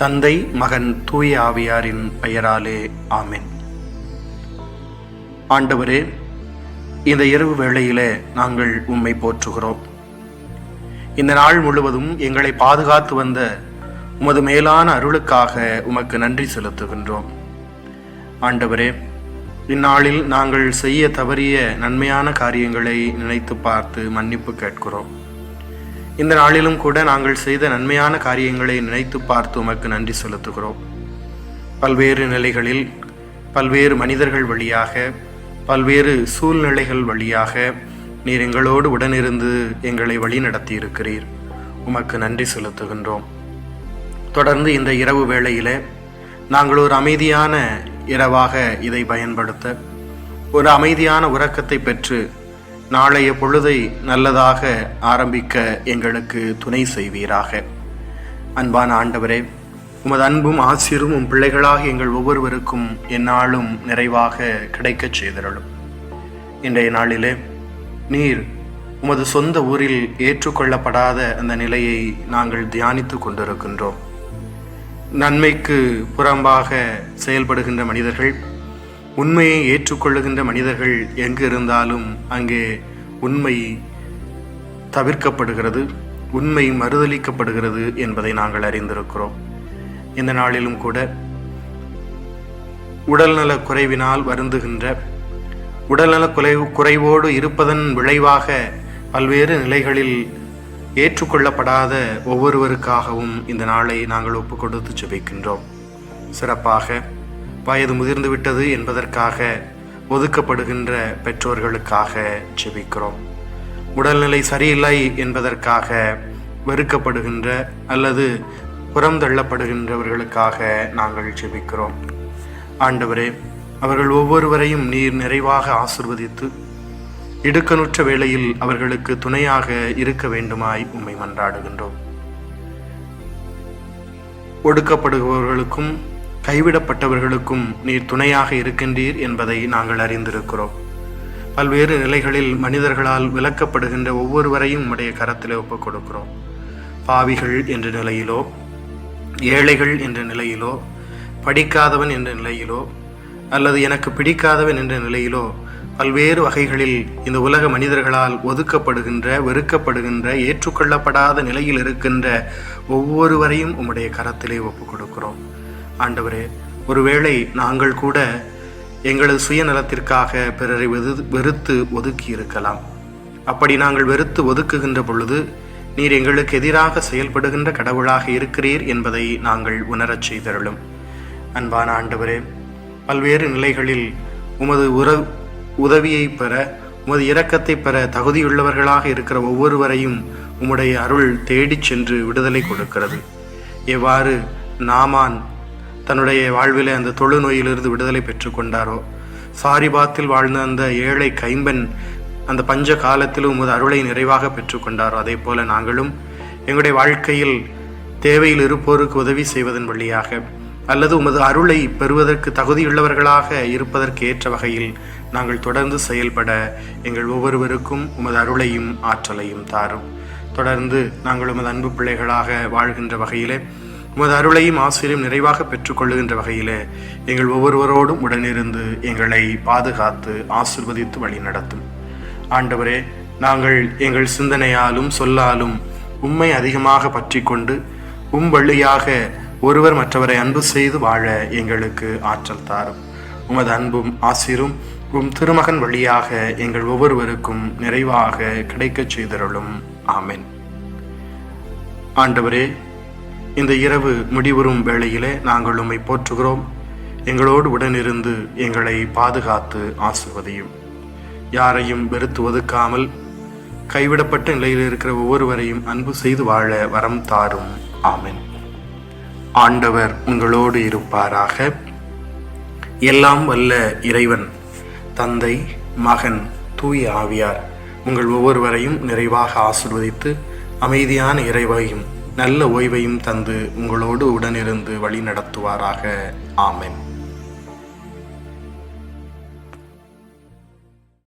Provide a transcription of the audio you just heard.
தந்தை மகன் தூய ஆவியாரின் பெயராலே ஆமின். ஆண்டவரே இந்த இரவு வேளையிலே நாங்கள் உம்மை போற்றுகிறோம். இந்த நாள் முழுவதும் எங்களை பாதுகாத்து வந்த உமது மேலான அருளுக்காக உமக்கு நன்றி செலுத்துகின்றோம். ஆண்டவரே இந்நாளில் நாங்கள் செய்ய தவறிய நன்மையான காரியங்களை நினைத்து பார்த்து மன்னிப்பு கேட்கிறோம். இந்த நாளிலும் கூட நாங்கள் செய்த நன்மையான காரியங்களை நினைத்து பார்த்து உமக்கு நன்றி செலுத்துகிறோம். பல்வேறு நிலைகளில் பல்வேறு மனிதர்கள் வழியாக பல்வேறு சூழ்நிலைகள் வழியாக நீர் எங்களோடு உடனிருந்து எங்களை வழி நடத்தி இருக்கிறீர் உமக்கு நன்றி செலுத்துகின்றோம். தொடர்ந்து இந்த இரவு வேளையில் நாங்கள் ஒரு அமைதியான இரவாக இதை பயன்படுத்த ஒரு அமைதியான உறக்கத்தை பெற்று நாளைய பொழுதை நல்லதாக ஆரம்பிக்க எங்களுக்கு துணை செய்வீராக. அன்பான ஆண்டவரே உமது அன்பும் ஆசிரும் உம் பிள்ளைகளாக எங்கள் ஒவ்வொருவருக்கும் எந்நாளும் நிறைவாக கிடைக்கச் செய்தருளும். இன்றைய நாளிலே நீர் உமது சொந்த ஊரில் ஏற்றுக்கொள்ளப்படாத அந்த நிலையை நாங்கள் தியானித்து கொண்டிருக்கின்றோம். நன்மைக்கு புறம்பாக செயல்படுகின்ற மனிதர்கள் உண்மையை ஏற்றுக்கொள்ளுகின்ற மனிதர்கள் எங்கு இருந்தாலும் அங்கே உண்மை தவிர்க்கப்படுகிறது உண்மை மறுதளிக்கப்படுகிறது என்பதை நாங்கள் அறிந்திருக்கிறோம். இந்த நாளிலும் கூட உடல்நல குறைவினால் வருந்துகின்ற உடல்நல குறை குறைவோடு இருப்பதன் விளைவாக பல்வேறு நிலைகளில் ஏற்றுக்கொள்ளப்படாத ஒவ்வொருவருக்காகவும் இந்த நாளை நாங்கள் ஒப்பு கொடுத்து சிறப்பாக வயது முதிர்ந்து விட்டது என்பதற்காக ஒதுக்கப்படுகின்ற பெற்றோர்களுக்காக ஜெபிக்கிறோம். உடல்நிலை சரியில்லை என்பதற்காக வெறுக்கப்படுகின்ற அல்லது புறந்தள்ளப்படுகின்றவர்களுக்காக நாங்கள் ஜெபிக்கிறோம். ஆண்டவரே அவர்கள் ஒவ்வொருவரையும் நீர் நிறைவாக ஆசிர்வதித்து இடுக்கணுற்ற வேளையில் அவர்களுக்கு துணையாக இருக்க வேண்டுமாய் உம்மை மன்றாடுகின்றோம். ஒடுக்கப்படுபவர்களுக்கும் கைவிடப்பட்டவர்களுக்கும் நீர் துணையாக இருக்கின்றீர் என்பதை நாங்கள் அறிந்திருக்கிறோம். பல்வேறு நிலைகளில் மனிதர்களால் விலக்கப்படுகின்ற ஒவ்வொருவரையும் உடைய கரத்தில் ஒப்புக் கொடுக்கிறோம் பாவிகள் என்ற நிலையிலோ ஏழைகள் என்ற நிலையிலோ படிக்காதவன் என்ற நிலையிலோ அல்லது எனக்கு பிடிக்காதவன் என்ற நிலையிலோ பல்வேறு வகைகளில் இந்த உலக மனிதர்களால் ஒதுக்கப்படுகின்ற வெறுக்கப்படுகின்ற ஏற்றுக்கொள்ளப்படாத நிலையில் இருக்கின்ற ஒவ்வொருவரையும் உம்முடைய கரத்திலே ஒப்புக் கொடுக்கிறோம் ஆண்டவரே ஒருவேளை நாங்கள் கூட எங்களது சுயநலத்திற்காக பிறரை வெறு வெறுத்து ஒதுக்கி இருக்கலாம் அப்படி நாங்கள் வெறுத்து ஒதுக்குகின்ற பொழுது நீர் எங்களுக்கு எதிராக செயல்படுகின்ற கடவுளாக இருக்கிறீர் என்பதை நாங்கள் உணரச் செய்தருளும். அன்பான ஆண்டவரே பல்வேறு நிலைகளில் உமது உற உதவியை பெற உமது இரக்கத்தை பெற தகுதியுள்ளவர்களாக இருக்கிற ஒவ்வொருவரையும் உம்முடைய அருள் தேடிச் சென்று விடுதலை கொடுக்கிறது. எவ்வாறு நாமான் தன்னுடைய வாழ்விலே அந்த தொழுநோயிலிருந்து விடுதலை பெற்றுக்கொண்டாரோ? சாரிபாத்தில் வாழ்ந்த அந்த ஏழை கைம்பன் அந்த பஞ்ச காலத்திலும் உமது அருளை நிறைவாக பெற்றுக்கொண்டாரோ? அதே போல நாங்களும் எங்களுடைய வாழ்க்கையில் தேவையில் இருப்போருக்கு உதவி செய்வதன் வழியாக அல்லது உமது அருளை பெறுவதற்கு தகுதியுள்ளவர்களாக இருப்பதற்கு ஏற்ற வகையில் நாங்கள் தொடர்ந்து செயல்பட எங்கள் ஒவ்வொருவருக்கும் உமது அருளையும் ஆற்றலையும் தாரும். தொடர்ந்து நாங்கள் உமது அன்பு பிள்ளைகளாக வாழ்கின்ற வகையிலே உமது அருளையும் ஆசிரியம் நிறைவாக பெற்றுக்கொள்ளுகின்ற வகையில் எங்கள் ஒவ்வொருவரோடும் உடனிருந்து எங்களை பாதுகாத்து ஆசிர்வதித்து வழி நடத்தும் ஆண்டவரே நாங்கள் எங்கள் சிந்தனையாலும் சொல்லாலும் உம்மை அதிகமாக பற்றி கொண்டு உம் வழியாக ஒருவர் மற்றவரை அன்பு செய்து வாழ எங்களுக்கு ஆற்றல் தாரும். உமது அன்பும் ஆசிரும் உம் திருமகன் வழியாக எங்கள் ஒவ்வொருவருக்கும் நிறைவாக கிடைக்கச் செய்தருளும். ஆமென். ஆண்டவரே இந்த இரவு முடிவுறும் வேளையிலே நாங்கள் உம்மை போற்றுகிறோம். எங்களோடு உடனிருந்து எங்களை பாதுகாத்து ஆசிர்வதையும் யாரையும் வெறுத்து ஒதுக்காமல் கைவிடப்பட்ட நிலையில் இருக்கிற ஒவ்வொருவரையும் அன்பு செய்து வாழ வரம் தாரும். ஆமென். ஆண்டவர் உங்களோடு இருப்பாராக. எல்லாம் வல்ல இறைவன் தந்தை மகன் தூய ஆவியார் உங்கள் ஒவ்வொருவரையும் நிறைவாக ஆசிர்வதித்து அமைதியான இறைவையும் நல்ல ஓய்வையும் தந்து உங்களோடு உடனிருந்து வழி நடத்துவாராக. ஆமென்.